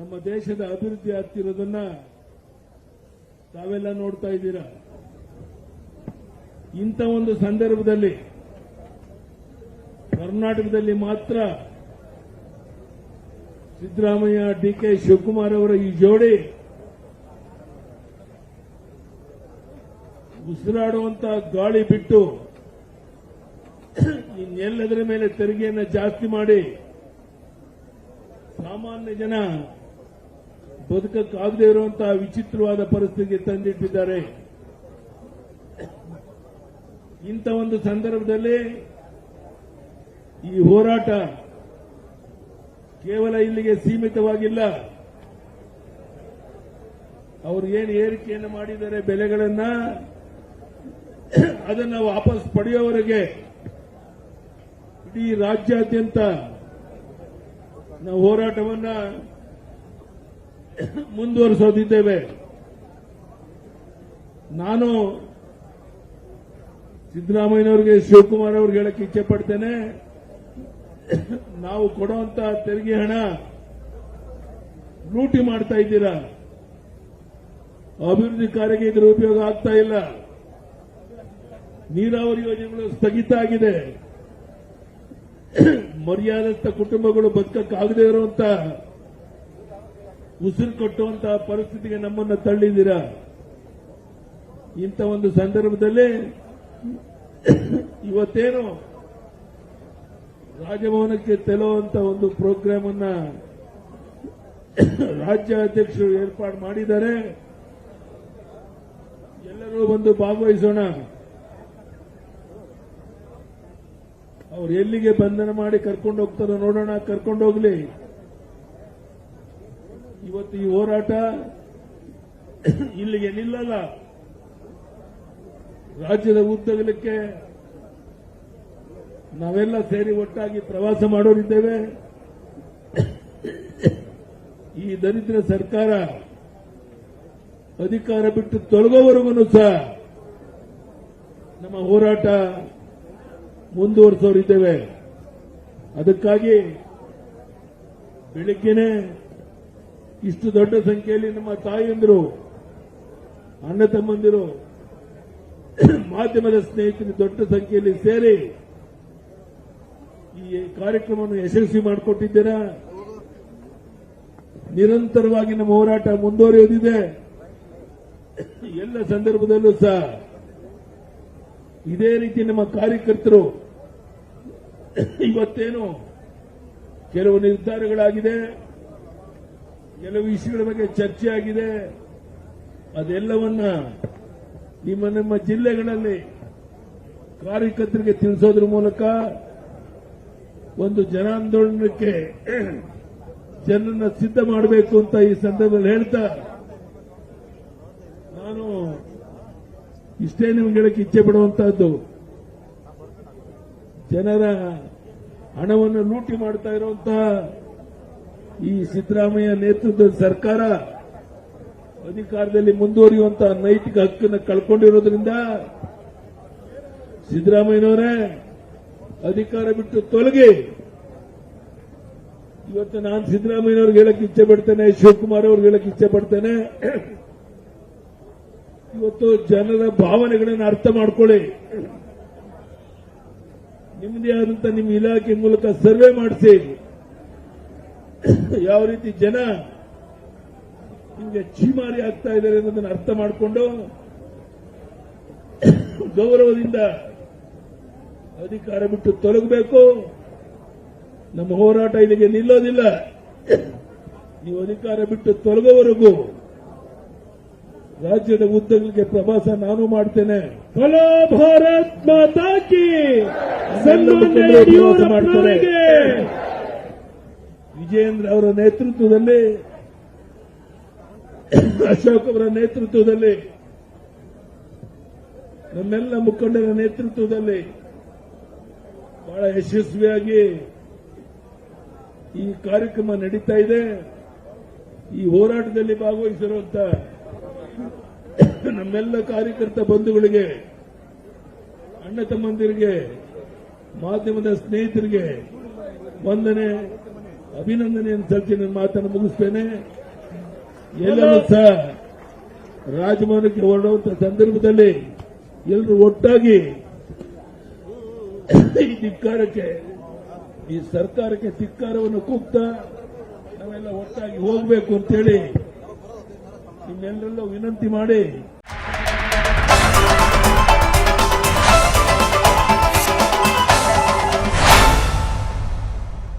ನಮ್ಮ ದೇಶದ ಅಭಿವೃದ್ಧಿ ಆಗ್ತಿರೋದನ್ನ ತಾವೆಲ್ಲ ನೋಡ್ತಾ ಇದ್ದೀರಾ? ಇಂಥ ಒಂದು ಸಂದರ್ಭದಲ್ಲಿ ಕರ್ನಾಟಕದಲ್ಲಿ ಮಾತ್ರ ಸಿದ್ದರಾಮಯ್ಯ ಡಿ ಕೆ ಶಿವಕುಮಾರ್ ಅವರ ಈ ಜೋಡಿ ಉಸಿರಾಡುವಂತಹ ಗಾಳಿ ಬಿಟ್ಟು ಇನ್ನೆಲ್ಲದರ ಮೇಲೆ ತೆರಿಗೆಯನ್ನು ಜಾಸ್ತಿ ಮಾಡಿ ಸಾಮಾನ್ಯ ಜನ ಬದುಕಕ್ಕಾಗದೇ ಇರುವಂತಹ ವಿಚಿತ್ರವಾದ ಪರಿಸ್ಥಿತಿಗೆ ತಂದಿಟ್ಟಿದ್ದಾರೆ. ಇಂಥ ಒಂದು ಸಂದರ್ಭದಲ್ಲಿ ಈ ಹೋರಾಟ ಕೇವಲ ಇಲ್ಲಿಗೆ ಸೀಮಿತವಾಗಿಲ್ಲ. ಅವರು ಏನು ಏರಿಕೆಯನ್ನು ಮಾಡಿದ್ದಾರೆ, ಬೆಲೆಗಳನ್ನ ಅದನ್ನ ವಾಪಸ್ ಪಡೆಯುವವರೆಗೆ ಇಡೀ ರಾಜ್ಯಾದ್ಯಂತ ನಾವು ಹೋರಾಟವನ್ನ ಮುಂದುವರಿಸೋದಿದ್ದೇವೆ. ನಾನು ಸಿದ್ದರಾಮಯ್ಯನವರಿಗೆ, ಶಿವಕುಮಾರ್ ಅವ್ರಿಗೆ ಹೇಳಕ್ಕೆ ಇಚ್ಛೆ ಪಡ್ತೇನೆ. ನಾವು ಕೊಡುವಂತ ತೆರಿಗೆ ಹಣ ಲೂಟಿ ಮಾಡ್ತಾ ಇದ್ದೀರಾ? ಅಭಿವೃದ್ಧಿ ಕಾರ್ಯಕ್ಕೆ ಇದರ ಉಪಯೋಗ ಆಗ್ತಾ ಇಲ್ಲ. ನೀರಾವರಿ ಯೋಜನೆಗಳು ಸ್ಥಗಿತ ಆಗಿದೆ. ಮರ್ಯಾದಸ್ಥ ಕುಟುಂಬಗಳು ಬದುಕಕ್ಕಾಗದೇ ಇರುವಂತ ಉಸಿರು ಕೊಟ್ಟುವಂತಹ ಪರಿಸ್ಥಿತಿಗೆ ನಮ್ಮನ್ನು ತಳ್ಳಿದ್ದೀರಾ? ಇಂಥ ಒಂದು ಸಂದರ್ಭದಲ್ಲಿ ಇವತ್ತೇನು ರಾಜಭವನಕ್ಕೆ ತೆಲುವಂತ ಒಂದು ಪ್ರೋಗ್ರಾಮ್ ಅನ್ನ ರಾಜ್ಯ ಅಧ್ಯಕ್ಷರು ಏರ್ಪಾಡು ಮಾಡಿದ್ದಾರೆ. ಎಲ್ಲರೂ ಬಂದು ಭಾಗವಹಿಸೋಣ. ಅವ್ರು ಎಲ್ಲಿಗೆ ಬಂಧನ ಮಾಡಿ ಕರ್ಕೊಂಡು ಹೋಗ್ತಾರೋ ನೋಡೋಣ, ಕರ್ಕೊಂಡು ಹೋಗ್ಲಿ. ಇವತ್ತು ಈ ಹೋರಾಟ ಇಲ್ಲಿಗೆ ನಿಲ್ಲಲ್ಲ. ರಾಜ್ಯದ ಉದ್ದಗಲಕ್ಕೆ ನಾವೆಲ್ಲ ಸೇರಿ ಒಟ್ಟಾಗಿ ಪ್ರವಾಸ ಮಾಡೋರಿದ್ದೇವೆ. ಈ ದರಿದ್ರ ಸರ್ಕಾರ ಅಧಿಕಾರ ಬಿಟ್ಟು ತೊಲಗೋವರೆಗೂ ಸಹ ನಮ್ಮ ಹೋರಾಟ ಮುಂದುವರಿಸೋರಿದ್ದೇವೆ. ಅದಕ್ಕಾಗಿ ಬೆಳಿಗ್ಗೆನೆ ಇಷ್ಟು ದೊಡ್ಡ ಸಂಖ್ಯೆಯಲ್ಲಿ ನಮ್ಮ ತಾಯಿಯಂದರು, ಅಣ್ಣ ತಮ್ಮಂದಿರು, ಮಾಧ್ಯಮದ ಸ್ನೇಹಿತರು ದೊಡ್ಡ ಸಂಖ್ಯೆಯಲ್ಲಿ ಸೇರಿ ಈ ಕಾರ್ಯಕ್ರಮವನ್ನು ಯಶಸ್ವಿ ಮಾಡಿಕೊಟ್ಟಿದ್ದೀರಾ? ನಿರಂತರವಾಗಿ ನಮ್ಮ ಹೋರಾಟ ಮುಂದುವರಿಯೋದಿದೆ. ಎಲ್ಲ ಸಂದರ್ಭದಲ್ಲೂ ಸಹ ಇದೇ ರೀತಿ ನಮ್ಮ ಕಾರ್ಯಕರ್ತರು ಇವತ್ತೇನು ಕೆಲವು ನಿರ್ಧಾರಗಳಾಗಿದೆ. ಕೆಲವು ವಿಷಯಗಳ ಬಗ್ಗೆ ಚರ್ಚೆ ಆಗಿದೆ. ಅದೆಲ್ಲವನ್ನ ನಿಮ್ಮ ನಮ್ಮ ಜಿಲ್ಲೆಗಳಲ್ಲಿ ಕಾರ್ಯಕರ್ತರಿಗೆ ತಿಳಿಸೋದ್ರ ಮೂಲಕ ಒಂದು ಜನಾಂದೋಲನಕ್ಕೆ ಜನರನ್ನ ಸಿದ್ಧ ಮಾಡಬೇಕು ಅಂತ ಈ ಸಂದರ್ಭದಲ್ಲಿ ಹೇಳ್ತಾ ನಾನು ಇಷ್ಟೇ ನಿಮ್ಗೆ ಹೇಳಕ್ಕೆ ಇಚ್ಛೆ ಪಡುವಂತಹದ್ದು. ಜನರ ಹಣವನ್ನು ಲೂಟಿ ಮಾಡ್ತಾ ಇರುವಂತಹ ಈ ಸಿದ್ದರಾಮಯ್ಯ ನೇತೃತ್ವದ ಸರ್ಕಾರ ಅಧಿಕಾರದಲ್ಲಿ ಮುಂದುವರಿಯುವಂತಹ ನೈತಿಕ ಹಕ್ಕನ್ನು ಕಳ್ಕೊಂಡಿರೋದ್ರಿಂದ ಸಿದ್ದರಾಮಯ್ಯನವರೇ ಅಧಿಕಾರ ಬಿಟ್ಟು ತೊಲಗಿ. ಇವತ್ತು ನಾನು ಸಿದ್ದರಾಮಯ್ಯನವ್ರಿಗೆ ಹೇಳಕ್ಕೆ ಇಚ್ಛೆ ಪಡ್ತೇನೆ, ಶಿವಕುಮಾರ್ ಅವ್ರಿಗೆ ಹೇಳಕ್ಕೆ ಇಚ್ಛೆ ಪಡ್ತೇನೆ. ಇವತ್ತು ಜನರ ಭಾವನೆಗಳನ್ನು ಅರ್ಥ ಮಾಡ್ಕೊಳ್ಳಿ. ನಿಮ್ಮದೇ ಆದಂತ ನಿಮ್ಮ ಇಲಾಖೆ ಮೂಲಕ ಸರ್ವೆ ಮಾಡಿಸಿ. ಯಾವ ರೀತಿ ಜನ ನಿಮಗೆ ಚೀಮಾರಿ ಆಗ್ತಾ ಇದ್ದಾರೆ ಅನ್ನೋದನ್ನು ಅರ್ಥ ಮಾಡಿಕೊಂಡು ಗೌರವದಿಂದ ಅಧಿಕಾರ ಬಿಟ್ಟು ತೊಲಗಬೇಕು. ನಮ್ಮ ಹೋರಾಟ ಇಲ್ಲಿಗೆ ನಿಲ್ಲೋದಿಲ್ಲ. ನೀವು ಅಧಿಕಾರ ಬಿಟ್ಟು ತೊಲಗೋವರೆಗೂ ರಾಜ್ಯದ ಉದ್ದಗಳಿಗೆ ಪ್ರವಾಸ ನಾನು ಮಾಡ್ತೇನೆ. ಫಲೋ ಭಾರತ್ ಮಾತಾಕಿ ಸನ್ಮಾನ್ಯ ಯಡಿಯೂರಪ್ಪನವರಿಗೆ ವಿಜಯೇಂದ್ರ ಅವರ ನೇತೃತ್ವದಲ್ಲಿ, ಅಶೋಕ್ ಅವರ ನೇತೃತ್ವದಲ್ಲಿ, ನಮ್ಮೆಲ್ಲ ಮುಖಂಡರ ನೇತೃತ್ವದಲ್ಲಿ ಬಹಳ ಯಶಸ್ವಿಯಾಗಿ ಈ ಕಾರ್ಯಕ್ರಮ ನಡೀತಾ ಇದೆ. ಈ ಹೋರಾಟದಲ್ಲಿ ಭಾಗವಹಿಸಿರುವಂತ ನಮ್ಮೆಲ್ಲ ಕಾರ್ಯಕರ್ತ ಬಂಧುಗಳಿಗೆ, ಅಣ್ಣ ತಮ್ಮಂದಿರಿಗೆ, ಮಾಧ್ಯಮದ ಸ್ನೇಹಿತರಿಗೆ, ವಂದನೆ. ಅಭಿನಂದನೆಯನ್ನು ಸಲ್ಲಿಸಿ ನನ್ನ ಮಾತನ್ನು ಮುಗಿಸ್ತೇನೆ. ಎಲ್ಲರೂ ಸಹ ರಾಜಭವನಕ್ಕೆ ಹೊರಡುವಂತ ಸಂದರ್ಭದಲ್ಲಿ ಎಲ್ಲರೂ ಒಟ್ಟಾಗಿ ಈ ಧಿಕ್ಕಾರಕ್ಕೆ, ಈ ಸರ್ಕಾರಕ್ಕೆ ಧಿಕ್ಕಾರವನ್ನು ಕೂಗ್ತಾ ನಾವೆಲ್ಲ ಒಟ್ಟಾಗಿ ಹೋಗಬೇಕು ಅಂತೇಳಿ ನಿಮ್ಮೆಲ್ಲರಲ್ಲೂ ವಿನಂತಿ ಮಾಡಿ